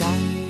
น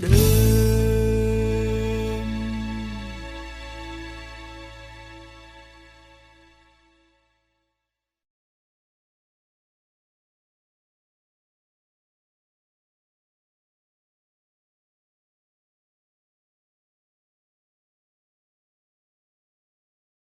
เดิม